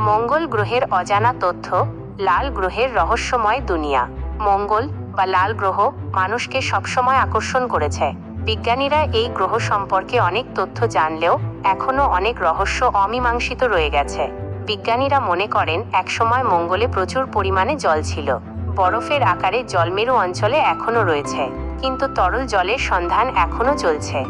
মঙ্গল গ্রহের অজানা তথ্য, লাল গ্রহের রহস্যময় দুনিয়া। মঙ্গল বা লাল গ্রহ মানুষকে সবসময় আকর্ষণ করেছে। বিজ্ঞানীরা এই গ্রহ সম্পর্কে অনেক তথ্য জানলেও এখনও অনেক রহস্য অমীমাংসিত রয়ে গেছে। বিজ্ঞানীরা মনে করেন, একসময় মঙ্গলে প্রচুর পরিমাণে জল ছিল। বরফের আকারে জলমেরু অঞ্চলে এখনও রয়েছে। কিন্তু তরল জলের সন্ধান এখনও চলছে।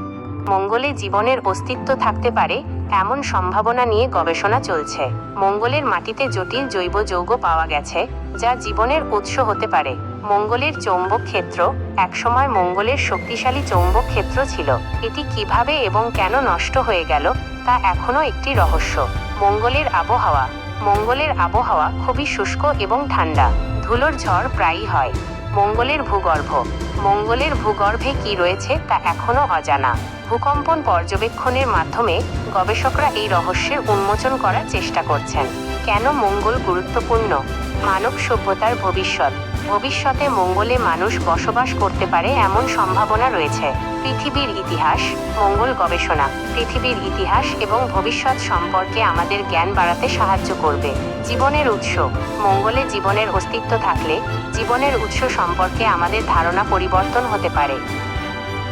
মঙ্গলে জীবনের অস্তিত্ব থাকতে পারে এমন সম্ভাবনা নিয়ে গবেষণা চলছে। মঙ্গলের মাটিতে জটিল জৈব যৌগ পাওয়া গেছে, যা জীবনের উৎস হতে পারে। মঙ্গলের চৌম্বক ক্ষেত্র একসময় মঙ্গলের শক্তিশালী চৌম্বক ক্ষেত্র ছিল। এটি কীভাবে এবং কেন নষ্ট হয়ে গেল, তা এখনও একটি রহস্য। মঙ্গলের আবহাওয়া। মঙ্গলের আবহাওয়া খুবই শুষ্ক এবং ঠান্ডা। ধুলোর ঝড় প্রায়ই হয়। মঙ্গলের ভূগর্ভ। মঙ্গলের ভূগর্ভে কি রয়েছে তা এখনও অজানা। ভূকম্পন পর্যবেক্ষণের মাধ্যমে গবেষকরা এই রহস্যের উন্মোচন করার চেষ্টা করছেন। কেন মঙ্গল গুরুত্বপূর্ণ? মানব সভ্যতার ভবিষ্যৎ। ভবিষ্যতে মঙ্গলে মানুষ বসবাস করতে পারে এমন সম্ভাবনা রয়েছে। পৃথিবীর ইতিহাস, মঙ্গল গবেষণা, পৃথিবীর ইতিহাস এবং ভবিষ্যৎ সম্পর্কে আমাদের জ্ঞান বাড়াতে সাহায্য করবে। জীবনের উৎস, মঙ্গলে জীবনের অস্তিত্ব থাকলে জীবনের উৎস সম্পর্কে আমাদের ধারণা পরিবর্তন হতে পারে।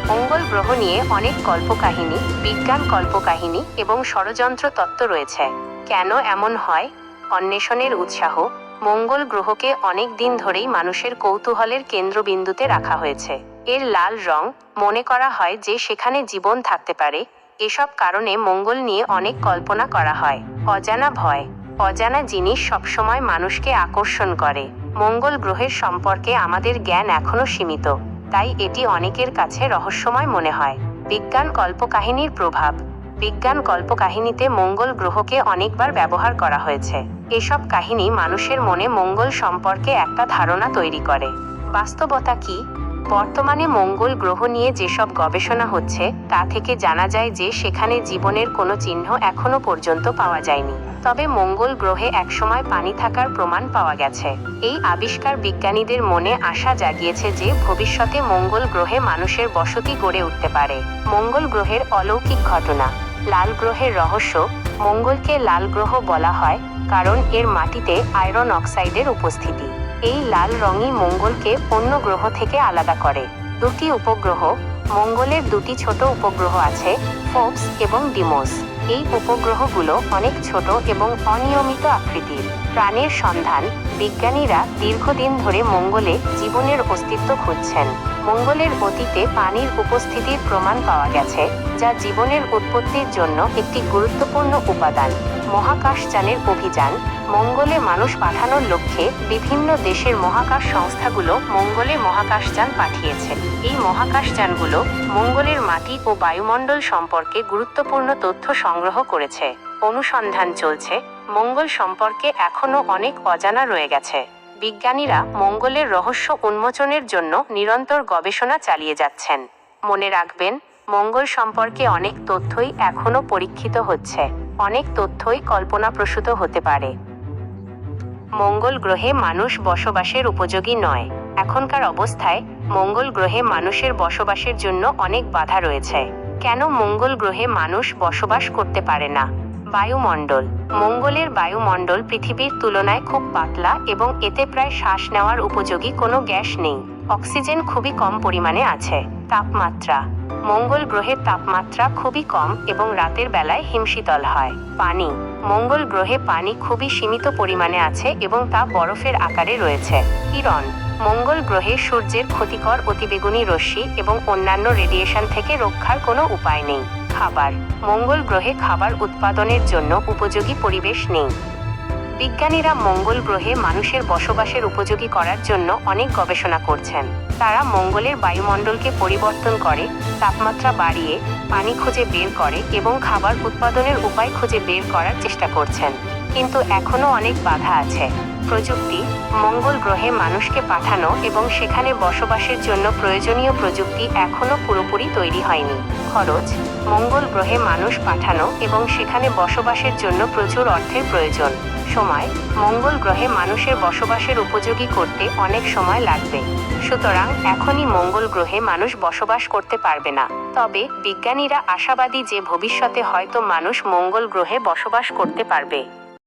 মঙ্গল গ্রহ নিয়ে অনেক কল্পকাহিনী, বিজ্ঞান কল্পকাহিনী এবং ষড়যন্ত্র তত্ত্ব রয়েছে। কেন এমন হয়? অন্বেষণের উৎসাহ মঙ্গল গ্রহকে অনেক দিন ধরেই মানুষের কৌতূহলের কেন্দ্রবিন্দুতে রাখা হয়েছে। এর লাল রং মনে করা হয় যে সেখানে জীবন থাকতে পারে। এসব কারণে মঙ্গল নিয়ে অনেক কল্পনা করা হয়। অজানা ভয়, অজানা জিনিস সবসময় মানুষকে আকর্ষণ করে। মঙ্গল গ্রহের সম্পর্কে আমাদের জ্ঞান এখনও সীমিত, তাই এটি অনেকের কাছে রহস্যময় মনে হয়। বিজ্ঞান কল্পকাহিনীর প্রভাব বিজ্ঞান কল্পকাহিনীতে মঙ্গল গ্রহকে অনেকবার ব্যবহার করা হয়েছে। এসব কাহিনী মানুষের মনে মঙ্গল সম্পর্কে একটা ধারণা তৈরি করে। বাস্তবতা কি? বর্তমানে মঙ্গল গ্রহ নিয়ে যেসব গবেষণা হচ্ছে, তা থেকে জানা যায় যে সেখানে জীবনের কোনো চিহ্ন এখনও পর্যন্ত পাওয়া যায়নি। তবে মঙ্গল গ্রহে একসময় পানি থাকার প্রমাণ পাওয়া গেছে। এই আবিষ্কার বিজ্ঞানীদের মনে আশা জাগিয়েছে যে ভবিষ্যতে মঙ্গল গ্রহে মানুষের বসতি গড়ে উঠতে পারে। মঙ্গল গ্রহের অলৌকিক ঘটনা। লাল গ্রহের রহস্য মঙ্গলকে লাল গ্রহ বলা হয় কারণ এর মাটিতে আয়রন অক্সাইডের উপস্থিতি। এই লাল রঙই মঙ্গলকে অন্য গ্রহ থেকে আলাদা করে। দুটি উপগ্রহ, মঙ্গলের দুটি ছোট উপগ্রহ আছে ফোপস এবং ডিমোস। এই উপগ্রহগুলো অনেক ছোট এবং অনিয়মিত আকৃতির। প্রাণের সন্ধান। বিজ্ঞানীরা দীর্ঘদিন ধরে মঙ্গলে জীবনের অস্তিত্ব খুঁজছেন। মঙ্গলের অতীতে পানির উপস্থিতির প্রমাণ পাওয়া গেছে, যা জীবনের উৎপত্তির জন্য একটি গুরুত্বপূর্ণ উপাদান। মহাকাশযানের অভিযান মঙ্গলে মানুষ পাঠানোর লক্ষ্যে বিভিন্ন দেশের মহাকাশ সংস্থাগুলো মঙ্গলে মহাকাশযান পাঠিয়েছে। এই মহাকাশযানগুলো মঙ্গলের মাটি ও বায়ুমণ্ডল সম্পর্কে গুরুত্বপূর্ণ তথ্য সংগ্রহ করেছে। অনুসন্ধান চলছে মঙ্গল সম্পর্কে এখনও অনেক অজানা রয়ে গেছে। বিজ্ঞানীরা মঙ্গলের রহস্য উন্মোচনের জন্য নিরন্তর গবেষণা চালিয়ে যাচ্ছেন। মনে রাখবেন, মঙ্গল সম্পর্কে অনেক তথ্যই এখনও পরীক্ষিত হচ্ছে। অনেক তথ্যই কল্পনাপ্রসূত হতে পারে। মঙ্গল গ্রহে মানুষ বসবাসের উপযোগী নয়। এখনকার অবস্থায় মঙ্গল গ্রহে মানুষের বসবাসের জন্য অনেক বাধা রয়েছে। কেন মঙ্গল গ্রহে মানুষ বসবাস করতে পারে না? বায়ুমণ্ডল। মঙ্গলের বায়ুমণ্ডল পৃথিবীর তুলনায় খুব পাতলা এবং এতে প্রায় শ্বাস নেওয়ার উপযোগী কোনো গ্যাস নেই। অক্সিজেন খুবই কম পরিমাণে আছে। তাপমাত্রা। মঙ্গল গ্রহের তাপমাত্রা খুবই কম এবং রাতের বেলায় হিমশীতল হয়। পানি। মঙ্গল গ্রহে পানি খুবই সীমিত পরিমাণে আছে এবং তা বরফের আকারে রয়েছে। কিরণ। মঙ্গল গ্রহে সূর্যের ক্ষতিকর অতিবেগুনি রশ্মি এবং অন্যান্য রেডিয়েশন থেকে রক্ষার কোনো উপায় নেই। খাবার। মঙ্গল গ্রহে খাবার উৎপাদনের জন্য উপযোগী পরিবেশ নেই। বিজ্ঞানীরা মঙ্গল গ্রহে মানুষের বসবাসের উপযোগী করার জন্য অনেক গবেষণা করছেন। তারা মঙ্গলের বায়ুমণ্ডলকে পরিবর্তন করে, তাপমাত্রা বাড়িয়ে, পানি খুঁজে বের করে এবং খাবার উৎপাদনের উপায় খুঁজে বের করার চেষ্টা করছেন। কিন্তু এখনও অনেক বাধা আছে। প্রযুক্তি, মঙ্গল গ্রহে মানুষকে পাঠানো এবং সেখানে বসবাসের জন্য প্রয়োজনীয় প্রযুক্তি এখনও পুরোপুরি তৈরি হয়নি। খরচ, মঙ্গল গ্রহে মানুষ পাঠানো এবং সেখানে বসবাসের জন্য প্রচুর অর্থের প্রয়োজন। সময়, মঙ্গল গ্রহে মানুষের বসবাসের উপযোগী করতে অনেক সময় লাগবে। সুতরাং এখনই মঙ্গল গ্রহে মানুষ বসবাস করতে পারবে না। তবে বিজ্ঞানীরা আশাবাদী যে ভবিষ্যতে হয়তো মানুষ মঙ্গল গ্রহে বসবাস করতে পারবে।